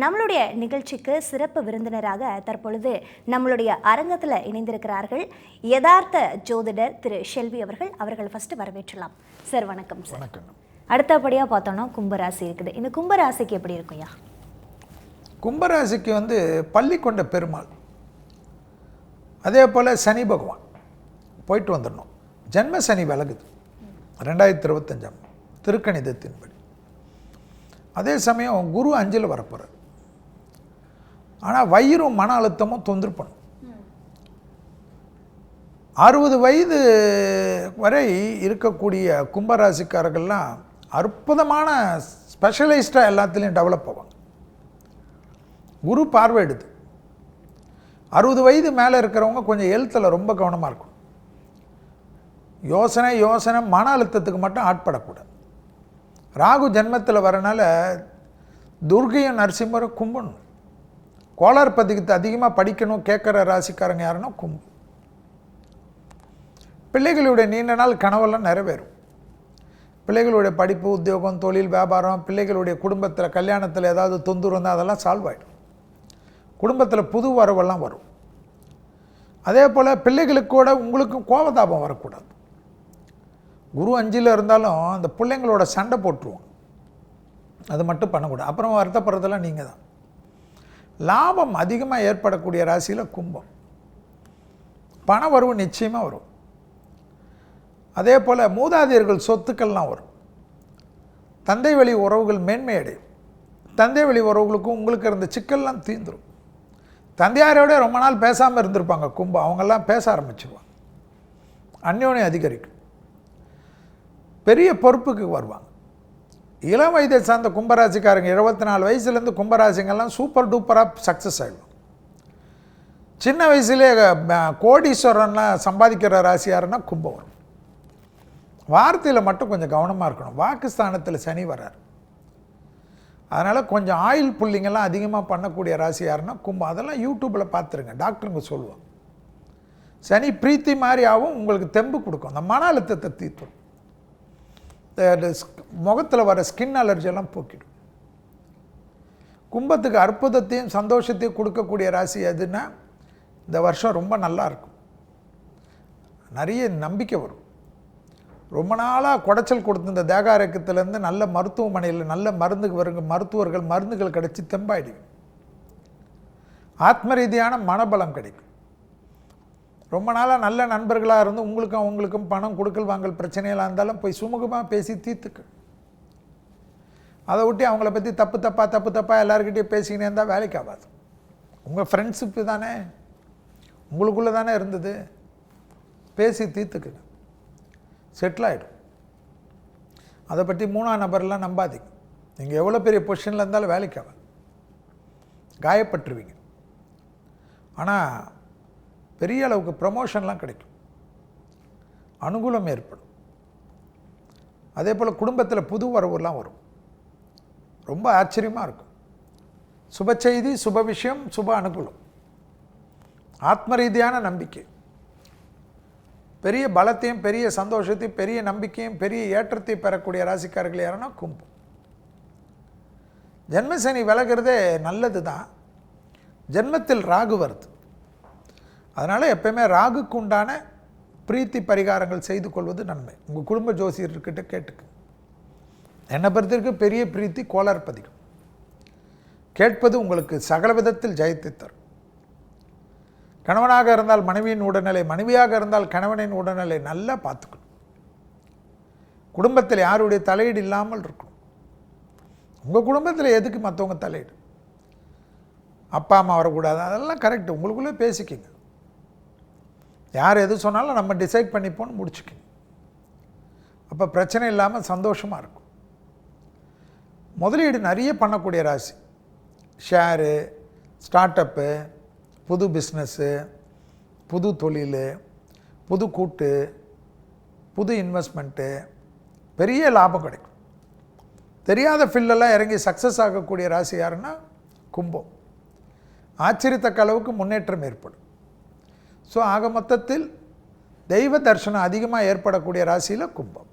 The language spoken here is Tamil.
நம்மளுடைய நிகழ்ச்சிக்கு சிறப்பு விருந்தினராக தற்பொழுது நம்மளுடைய அரங்கத்தில் இணைந்திருக்கிறார்கள். யதார்த்த ஜோதிடர் திரு ஷெல்வி அவர்கள். அவர்கள் ஃபர்ஸ்ட் வரவேற்றலாம். சார் வணக்கம் சார் வணக்கம். அடுத்தபடியாக பார்த்தோம்னா கும்பராசி இருக்குது. இந்த கும்பராசிக்கு எப்படி இருக்கும்யா? கும்பராசிக்கு வந்து பள்ளி கொண்ட பெருமாள். அதே போல் சனி பகவான். போயிட்டு வந்துடணும். ஜென்ம சனி விலகுது. ரெண்டாயிரத்தி இருபத்தஞ்சாம். திருக்கணிதத்தின்படி. அதே சமயம் குரு அஞ்சில் வரப்போகிறார் ஆனால் வயிறும் மன அழுத்தமும் தொந்தரவு பண்ணும். அறுபது வயது வரை இருக்கக்கூடிய கும்பராசிக்காரர்கள்லாம் அற்புதமான ஸ்பெஷலைஸ்டாக எல்லாத்துலேயும் டெவலப் ஆவாங்க. குரு பார்வையிடுது. அறுபது வயது மேலே இருக்கிறவங்க கொஞ்சம் ஹெல்த்தில் ரொம்ப கவனமாக இருக்கும் யோசனை யோசனை மன அழுத்தத்துக்கு மட்டும் ஆட்படக்கூடாது. ராகு ஜென்மத்தில் வரனால துர்கையும் நரசிம்மரும் கும்பிடணும் கோளார் பதிகத்தை அதிகமாக படிக்கணும் கேட்குற ராசிக்காரங்க யாருன்னா கும்பு. பிள்ளைகளுடைய நீண்ட நாள் கனவெல்லாம் நிறைவேறும். பிள்ளைகளுடைய படிப்பு உத்தியோகம் தொழில் வியாபாரம் பிள்ளைகளுடைய குடும்பத்தில் கல்யாணத்தில் ஏதாவது தொந்தூர் இருந்தால் அதெல்லாம் சால்வ் ஆகிடும் குடும்பத்தில் புது வரவெல்லாம் வரும். அதே போல் பிள்ளைகளுக்கு கூட உங்களுக்கும் கோபதாபம் வரக்கூடாது. குரு அஞ்சில் இருந்தாலும் அந்த பிள்ளைங்களோட சண்டை போட்டுருவோம் அது மட்டும் பண்ணக்கூடாது. அப்புறம் வருத்தப்படுறதெல்லாம் நீங்கள் தான் லாபம் அதிகமாக ஏற்படக்கூடிய ராசியில் கும்பம். பண வரவு நிச்சயமாக வரும். அதே போல் மூதாதையர்கள் சொத்துக்கள்லாம் வரும். தந்தை வழி உறவுகள் மேன்மையடையும். தந்தை வழி உறவுகளுக்கும் உங்களுக்கு இருந்த சிக்கல்லாம் தீந்துடும் தந்தையாரோட ரொம்ப நாள் பேசாமல் இருந்திருப்பாங்க கும்பம். அவங்கெல்லாம் பேச ஆரம்பிச்சிருவாங்க. அந்யோன்யம் அதிகரிக்கும். பெரிய பொறுப்புக்கு வருவாங்க. இளம் வயதை சார்ந்த கும்பராசிக்காரங்க இருபத்தி நாலு வயசுலேருந்து கும்பராசிங்கெல்லாம் சூப்பர் டூப்பராக சக்ஸஸ் ஆகிடும் சின்ன வயசுலேயே கோடீஸ்வரன்லாம் சம்பாதிக்கிற ராசியாருன்னா கும்பம் வரும். வார்த்தையில் மட்டும் கொஞ்சம் கவனமாக இருக்கணும். வாக்குஸ்தானத்தில் சனி வரார். அதனால் கொஞ்சம் ஆயில் புல்லிங்கெல்லாம் அதிகமாக பண்ணக்கூடிய ராசி யாருன்னா கும்பம். அதெல்லாம் யூடியூப்பில் பார்த்துருங்க. டாக்டருங்க சொல்லுவாங்க. சனி பிரீத்தி மாதிரி ஆகும் உங்களுக்கு தெம்பு கொடுக்கும். அந்த மன அழுத்தத்தை தீர்த்துடும் முகத்தில் வர ஸ்கின் அலர்ஜியெல்லாம் போக்கிடும். கும்பத்துக்கு அற்புதத்தையும் சந்தோஷத்தையும் கொடுக்கக்கூடிய ராசி எதுன்னா இந்த வருஷம் ரொம்ப நல்லா இருக்கும். நிறைய நம்பிக்கை வரும். ரொம்ப நாளாக குடைச்சல் கொடுத்திருந்த தேகாரக்கத்துலேருந்து நல்ல மருத்துவமனையில் நல்ல மருந்துக்கு வருங்க மருத்துவர்கள் மருந்துகள் கிடச்சி தெம்பாயிடுங்க ஆத்ம ரீதியான மனபலம் கிடைக்கும். ரொம்ப நாளாக நல்ல நண்பர்களாக இருந்து உங்களுக்கும் அவங்களுக்கும் பணம் கொடுக்கல் வாங்கல் பிரச்சனையெல்லாம் இருந்தாலும் போய் சுமூகமாக பேசி தீர்த்துக்கு. அதை விட்டு அவங்கள பற்றி தப்பு தப்பாக தப்பு தப்பாக எல்லாருக்கிட்டையும் பேசிக்கினே இருந்தால் வேலைக்கு ஆகாது. உங்கள் ஃப்ரெண்ட்ஷிப்பு தானே? உங்களுக்குள்ளே தானே இருந்தது? பேசி தீர்த்துக்குங்க செட்டில் ஆகிடும் அதை பற்றி மூணாம் நபர்லாம் நம்பாதீங்க. நீங்கள் எவ்வளோ பெரிய பொசிஷனில் இருந்தாலும் வேலைக்கு ஆகாது. காயப்பட்டுருவீங்க. ஆனால் பெரிய அளவுக்கு ப்ரமோஷன்லாம் கிடைக்கும். அனுகூலம் ஏற்படும். அதே போல் குடும்பத்தில் புது வரவுலாம் வரும். ரொம்ப ஆச்சரியமாக இருக்கும். சுப செய்தி சுப விஷயம் சுப அனுகூலம். ஆத்ம ரீதியான நம்பிக்கை. பெரிய பலத்தையும் பெரிய சந்தோஷத்தையும் பெரிய நம்பிக்கையும் பெரிய ஏற்றத்தையும் பெறக்கூடிய ராசிக்காரர்கள் யாருன்னா கும்பம். ஜென்மசனி விலகிறதே நல்லது தான் ஜென்மத்தில் ராகு வருது. அதனால் எப்பயுமே ராகுக்கு உண்டான பிரீத்தி பரிகாரங்கள் செய்து கொள்வது நன்மை. உங்கள் குடும்ப ஜோசியர்கிட்ட கேட்டுக்கு. என்னை பொறுத்திருக்கு பெரிய பிரீத்தி கோளார்பதிகம் கேட்பது உங்களுக்கு சகல விதத்தில் ஜெயத்தை தரும். கணவனாக இருந்தால் மனைவியின் உடல்நிலை மனைவியாக இருந்தால் கணவனின் உடல்நிலை நல்லா பார்த்துக்கணும். குடும்பத்தில் யாருடைய தலையீடு இல்லாமல் இருக்கணும். உங்கள் குடும்பத்தில் எதுக்கு மற்றவங்க தலையீடு? அப்பா அம்மா வரக்கூடாது. அதெல்லாம் கரெக்டு உங்களுக்குள்ளே பேசிக்கிங்க. யார் எது சொன்னாலும் நம்ம டிசைட் பண்ணிப்போன்னு முடிச்சுக்கணும் அப்போ பிரச்சனை இல்லாமல் சந்தோஷமாக இருக்கும். முதலீடு நிறைய பண்ணக்கூடிய ராசி. ஷேரு ஸ்டார்ட் அப்பு புது பிஸ்னஸ்ஸு புது தொழில் புது கூட்டு புது இன்வெஸ்ட்மெண்ட்டு பெரிய லாபம் கிடைக்கும். தெரியாத ஃபீல்டெல்லாம் இறங்கி சக்ஸஸ் ஆகக்கூடிய ராசி யாருன்னா கும்பம். ஆச்சரியத்தக்க அளவுக்கு முன்னேற்றம் ஏற்படும். ஸோ ஆக மொத்தத்தில் தெய்வ தரிசனம் அதிகமாக ஏற்படக்கூடிய ராசியில் கும்பம்.